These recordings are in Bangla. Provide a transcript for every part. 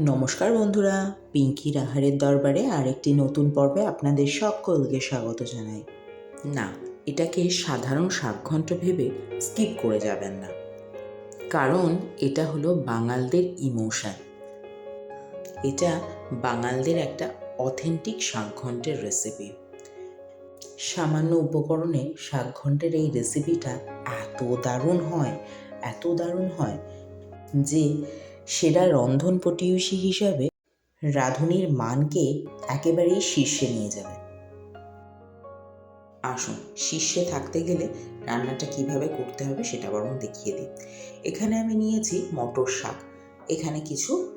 নমস্কার বন্ধুরা, পিঙ্কি রাহারের দরবারে আরেকটি নতুন পর্বে আপনাদের সকলকে স্বাগত জানাই। না, এটাকে সাধারণ শাকঘণ্ট ভেবে স্কিপ করে যাবেন না। কারণ এটা হলো বাঙালদের ইমোশন এটা বাঙালদের একটা অথেন্টিক শাকঘণ্টের রেসিপি সামান্য উপকরণে শাকঘণ্টের এই রেসিপিটা এত দারুণ হয়, এত দারুণ হয় যে সেরা রন্ধন পটীয়সী হিসাবে রাঁধুনির মানকে একেবারেই শীর্ষে নিয়ে যাবে। আসুন, শীর্ষে থাকতে গেলে রান্নাটা কীভাবে করতে হবে সেটা বরং দেখিয়ে দিই। এখানে আমি নিয়েছি মটর শাক। এখানে কিছু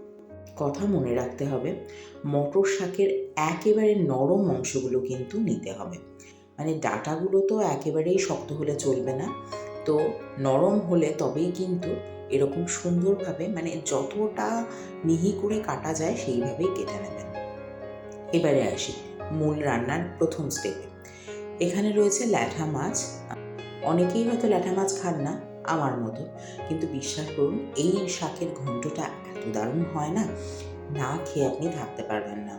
কথা মনে রাখতে হবে। মটর শাকের একেবারে নরম অংশগুলো কিন্তু নিতে হবে। মানে ডাটাগুলো তো একেবারেই শক্ত হলে চলবে না। তো নরম হলে তবেই কিন্তু এরকম সুন্দরভাবে মানে যতটা মিহি করে কাটা যায়, সেইভাবেই কেটে নেবেন। এবারে আসি মূল রান্নার প্রথম স্টেপে এখানে রয়েছে ল্যাঠা মাছ। অনেকেই হয়তো ল্যাঠা মাছ খান না, আমার মতো। কিন্তু বিশ্বাস করুন, এই শাকের ঘন্টটা এত দারুণ হয় না না খেয়ে আপনি থাকতে পারবেন না।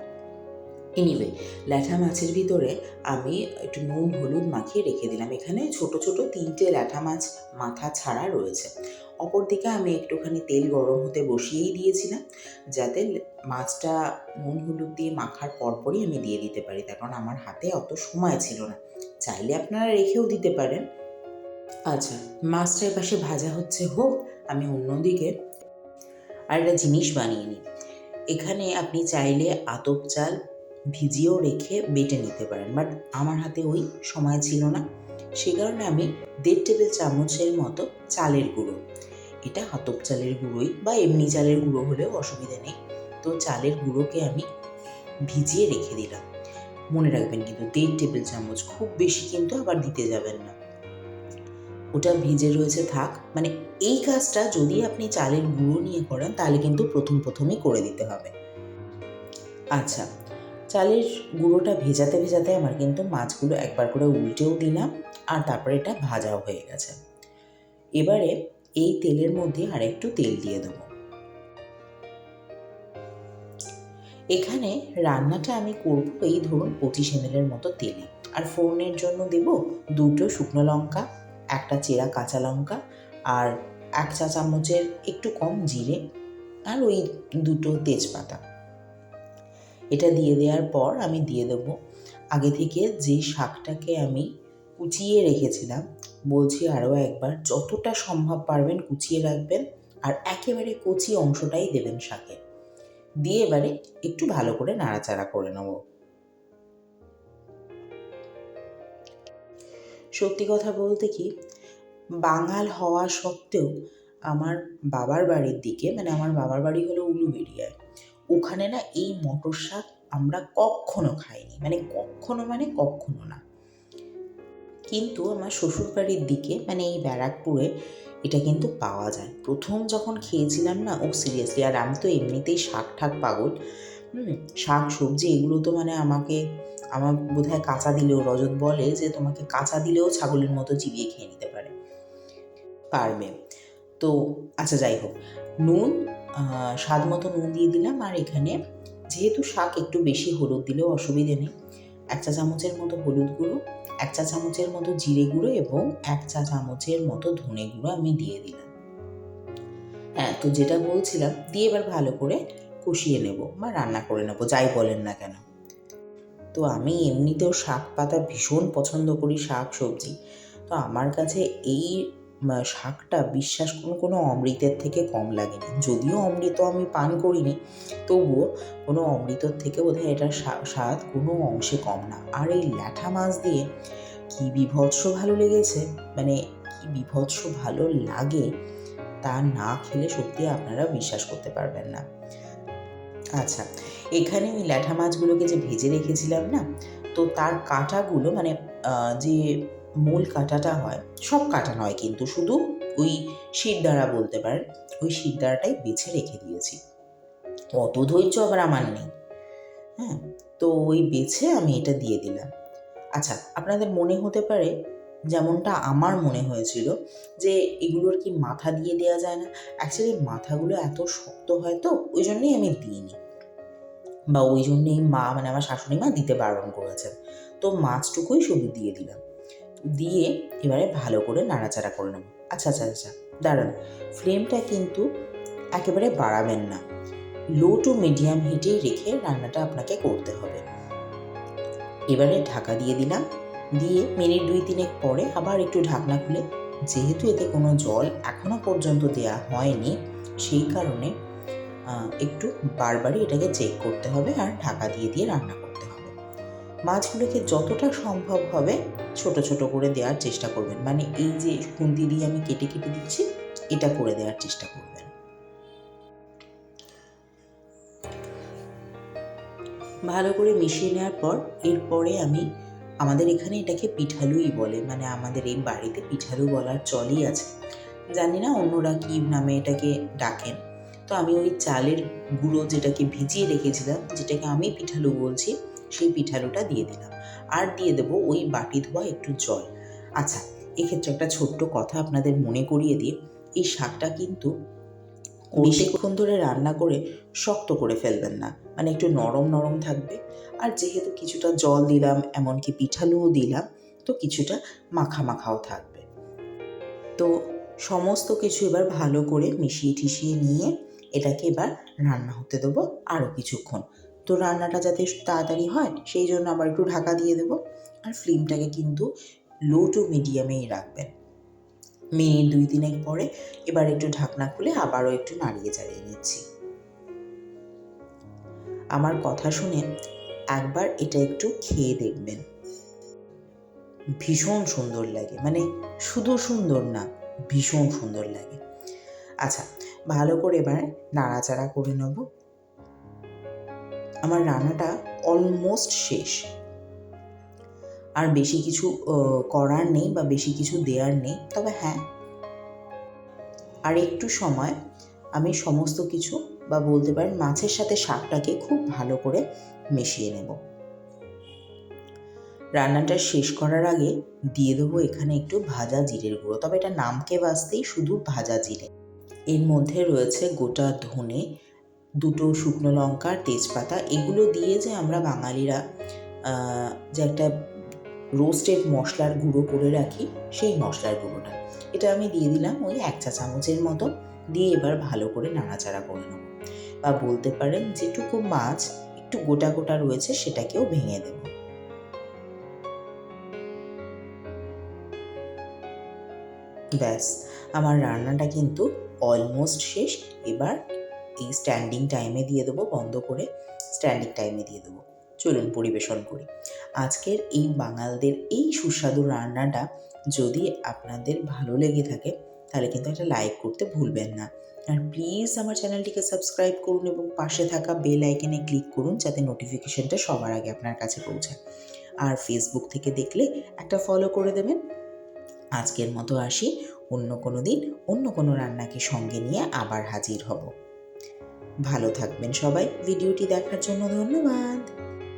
এনিওয়ে ল্যাঠা মাছের ভিতরে আমি একটু নুন, হলুদ মাখিয়ে রেখে দিলাম। এখানে ছোট ছোট তিনটে ল্যাঠা মাছ মাথা ছাড়া রয়েছে। অপরদিকে আমি একটুখানি তেল গরম হতে বসিয়েই দিয়েছিলাম, যাতে মাছটা নুন হলুদ দিয়ে মাখার পরপরই আমি দিয়ে দিতে পারি। তার কারণ আমার হাতে অত সময় ছিল না। চাইলে আপনারা রেখেও দিতে পারেন। আচ্ছা মাছটা পাশে ভাজা হচ্ছে, হোক, আমি অন্যদিকে আর একটা জিনিস বানিয়ে নিই। এখানে আপনি চাইলে আতপ চাল ভিজিয়েও রেখে বেটে নিতে পারেন, বাট আমার হাতে ওই সময় ছিল না। সে কারণে আমি দেড় টেবিল চামচের মতো চালের গুঁড়ো এটা হাতপ চালের গুঁড়োই বা এমনি চালের গুঁড়ো হলেও অসুবিধা নেই। তো চালের গুঁড়োকে আমি ভিজিয়ে রেখে দিলাম। মনে রাখবেন কিন্তু দেড় টেবিল চামচ, খুব বেশি কিন্তু আবার দিতে যাবেন না। ওটা ভিজে রয়েছে থাক। মানে এই কাজটা যদি আপনি চালের গুঁড়ো নিয়ে করেন, তাহলে কিন্তু প্রথম প্রথমেই করে দিতে হবে। আচ্ছা চালের গুঁড়োটা ভেজাতে ভেজাতে আমার কিন্তু মাছগুলো একবার করে উল্টেও দিলাম আর তারপরে এটা ভাজাও হয়ে গেছে। এবারে এই তেলের মধ্যে আর একটু তেল দিয়ে দেবো। এখানে রান্নাটা আমি করব এই ধরুন পঁচিশ এমএলের মতো তেলে। আর ফোড়নের জন্য দেব দুটো শুকনো লঙ্কা, একটা চেরা কাঁচা লঙ্কা আর এক চা চামচের একটু কম জিরে আর ওই দুটো তেজপাতা। এটা দিয়ে দেওয়ার পর আমি দিয়ে দেব। আগে থেকে যে শাকটাকে আমি কুচিয়ে রেখেছিলাম বলছি আরও একবার, যতটা সম্ভব পারবেন কুচিয়ে রাখবেন আর একেবারে কচি অংশটাই দেবেন শাকে। দিয়ে এবারে একটু ভালো করে নাড়াচাড়া করে নেব। সত্যি কথা বলতে কি, বাঙাল হওয়া সত্ত্বেও আমার বাবার বাড়ির দিকে মানে আমার বাবার বাড়ি হলো উলুবেড়িয়ায়, ওখানে না এই মটর শাক আমরা কখনো খাইনি। মানে কখনো মানে কখনো না। কিন্তু আমার শ্বশুরবাড়ির দিকে মানে এই ব্যারাকপুরে, এটা কিন্তু পাওয়া যায়। প্রথম যখন খেয়েছিলাম না, ও সিরিয়াসলি, আর আমি তো এমনিতেই শাক ঠাক পাগল, হুম শাক সবজি এগুলো তো মানে আমাকে, আমার বোধহয় কাঁচা দিলেও, রজত বলে যে তোমাকে কাঁচা দিলেও ছাগলের মতো চিবিয়ে খেয়ে নিতে পারে। পারবে। তো আচ্ছা যাই হোক, নুন স্বাদ মতো নুন দিয়ে দিলাম, আর এখানে যেহেতু শাক একটু বেশি হলুদ দিলেও অসুবিধে নেই, এক চা চামচের মতো হলুদ গুঁড়ো এক চা চামচের মতো জিরে গুঁড়ো এবং এক চা চামচের মতো ধনে গুঁড়ো আমি দিয়ে দিলাম। হ্যাঁ তো যেটা বলছিলাম, দিয়ে এবার ভালো করে কষিয়ে নেব বা রান্না করে নেব, যাই বলেন না কেন। তো আমি এমনিতেও শাক পাতা ভীষণ পছন্দ করি, শাক সবজি। তো আমার কাছে এই শাকটা বিশ্বাস করুন কোনো অমৃতের থেকে কম লাগেনি। যদিও অমৃত আমি পান করিনি, তবুও কোনো অমৃতর থেকে বোধহয় এটার স্বাদ কোনো অংশে কম না। আর এই ল্যাঠা মাছ দিয়ে কি বিভৎস ভালো লেগেছে? মানে কি বিভৎস ভালো লাগে তা না খেলে সত্যি আপনারা বিশ্বাস করতে পারবেন না। আচ্ছা এখানে ওই ল্যাঠা মাছগুলোকে যে ভেজে রেখেছিলাম না, তো তার কাঁটাগুলো মানে যে মূল কাঁটাটা হয়, সব কাঁটা নয় কিন্তু শুধু ওই শিরদাঁড়া বলতে পারেন, ওই শিরদাঁড়াটাই বেছে রেখে দিয়েছি। অত ধৈর্য আবার আমার নেই। হ্যাঁ তো ওই বেছে আমি এটা দিয়ে দিলাম। আচ্ছা আপনাদের মনে হতে পারে যেমনটা আমার মনে হয়েছিল যে এগুলোর কি মাথা দিয়ে দেওয়া যায় না? অ্যাকচুয়ালি মাথাগুলো এত শক্ত হয় তো, ওই জন্যেই আমি দিইনি। বা ওই জন্যেই মা মানে আমার শাশুড়ি মা দিতে বারণ করেছেন। তো মাছটুকুই শুধু দিয়ে দিলাম। দিয়ে এবারে ভালো করে নাড়াচাড়া করে নেব। আচ্ছা আচ্ছা আচ্ছা দাঁড়ান। ফ্লেমটা কিন্তু একেবারে বাড়াবেন না। লো টু মিডিয়াম হিটেই রেখে রান্নাটা আপনাকে করতে হবে। এবারে ঢাকা দিয়ে দিলাম। দিয়ে মিনিট দুই তিনেক পরে আবার একটু ঢাকনা খুলে, যেহেতু এতে কোনো জল এখনও পর্যন্ত দেয়া হয়নি, সেই কারণে একটু বারবারই এটাকে চেক করতে হবে আর ঢাকা দিয়ে দিয়ে রান্না করতে মাছগুলোকে যতটা সম্ভব হবে ছোট ছোট করে দেওয়ার চেষ্টা করবেন। মানে এই যে খুন্তি দিয়ে আমি কেটে কেটে দিচ্ছি, এটা করে দেওয়ার চেষ্টা করবেন। ভালো করে মিশিয়ে নেওয়ার পর, এরপরে আমি আমাদের এখানে এটাকে পিঠালুই বলে মানে আমাদের এই বাড়িতে পিঠালু বলার চলই আছে। জানি না অন্যরা কী নামে এটাকে ডাকেন। তো আমি ওই চালের গুঁড়ো যেটাকে ভিজিয়ে রেখেছিলাম, যেটাকে আমি পিঠালু বলছি সেই পিঠালুটা দিয়ে দিলাম। আর দিয়ে দেবো ওই বাটি ধোয়া একটু জল। আচ্ছা এক্ষেত্রে একটা ছোট্ট কথা আপনাদের মনে করিয়ে দিয়ে এই শাকটা কিন্তু বেশিক্ষণ ধরে রান্না করে শক্ত করে ফেলবেন না। মানে একটু নরম নরম থাকবে। আর যেহেতু কিছুটা জল দিলাম এমনকি পিঠালুও দিলাম তো কিছুটা মাখা মাখাও থাকবে। তো সমস্ত কিছু এবার ভালো করে মিশিয়ে ঠিশিয়ে নিয়ে এটাকে এবার রান্না হতে দেবো আরও কিছুক্ষণ। তো রান্নাটা যাতে তাড়াতাড়ি হয়, সেই জন্য আবার একটু ঢাকা দিয়ে দেবো। আর ফ্লেমটাকে কিন্তু লো টু মিডিয়ামেই রাখবেন। মিনিট দুই তিনেক পরে এবার একটু ঢাকনা খুলে আবারও একটু নাড়িয়ে চালিয়ে নিচ্ছি। আমার কথা শুনে একবার এটা একটু খেয়ে দেখবেন। ভীষণ সুন্দর লাগে মানে শুধু সুন্দর না, ভীষণ সুন্দর লাগে। আচ্ছা ভালো করে এবার নাড়াচাড়া করে নেব। আমার রান্নাটা অলমোস্ট শেষ। আর বেশি কিছু করার নেই বা বেশি কিছু দেওয়ার নেই, তবে হ্যাঁ। আর একটু সময়, আমি সমস্ত কিছু বা বলতে পারেন মাছের সাথে শাকটাকে খুব ভালো করে মিশিয়ে নেব। রান্নাটা শেষ করার আগে দিয়ে দেবো এখানে একটু ভাজা জিরের গুঁড়ো, তবে এটা নামকে বাঁচতেই শুধু ভাজা জিরে। এর মধ্যে রয়েছে গোটা ধনে দুটো শুকনো লঙ্কা, তেজপাতা, এগুলো দিয়ে যে আমরা বাঙালিরা যে একটা রোস্টেড মশলার গুঁড়ো করে রাখি, সেই মশলার গুঁড়োটা। এটা আমি দিয়ে দিলাম ওই এক চা চামচের মতো। দিয়ে এবার ভালো করে নাড়াচাড়া করে নেব। বা বলতে পারেন যেটুকু মাছ একটু গোটা গোটা রয়েছে, সেটাকেও ভেঙে দেব। ব্যাস, আমার রান্নাটা কিন্তু অলমোস্ট শেষ। এবার এই স্ট্যান্ডিং টাইমে দিয়ে দেবো, বন্ধ করে স্ট্যান্ডিং টাইমে দিয়ে দেবো। চলুন পরিবেশন করি। আজকের এই বাঙালদের এই সুস্বাদু রান্নাটা যদি আপনাদের ভালো লেগে থাকে, তাহলে কিন্তু একটা লাইক করতে ভুলবেন না। আর প্লিজ আমার চ্যানেলটিকে সাবস্ক্রাইব করুন এবং পাশে থাকা বেল আইকনে ক্লিক করুন, যাতে নোটিফিকেশনটা সবার আগে আপনার কাছে পৌঁছায়। আর ফেসবুক থেকে দেখলে একটা ফলো করে দেবেন। আজকের মতো আসি। অন্য কোনো দিন অন্য কোনো রান্নাকে সঙ্গে নিয়ে আবার হাজির হব। ভালো থাকবেন সবাই। ভিডিওটি দেখার জন্য ধন্যবাদ।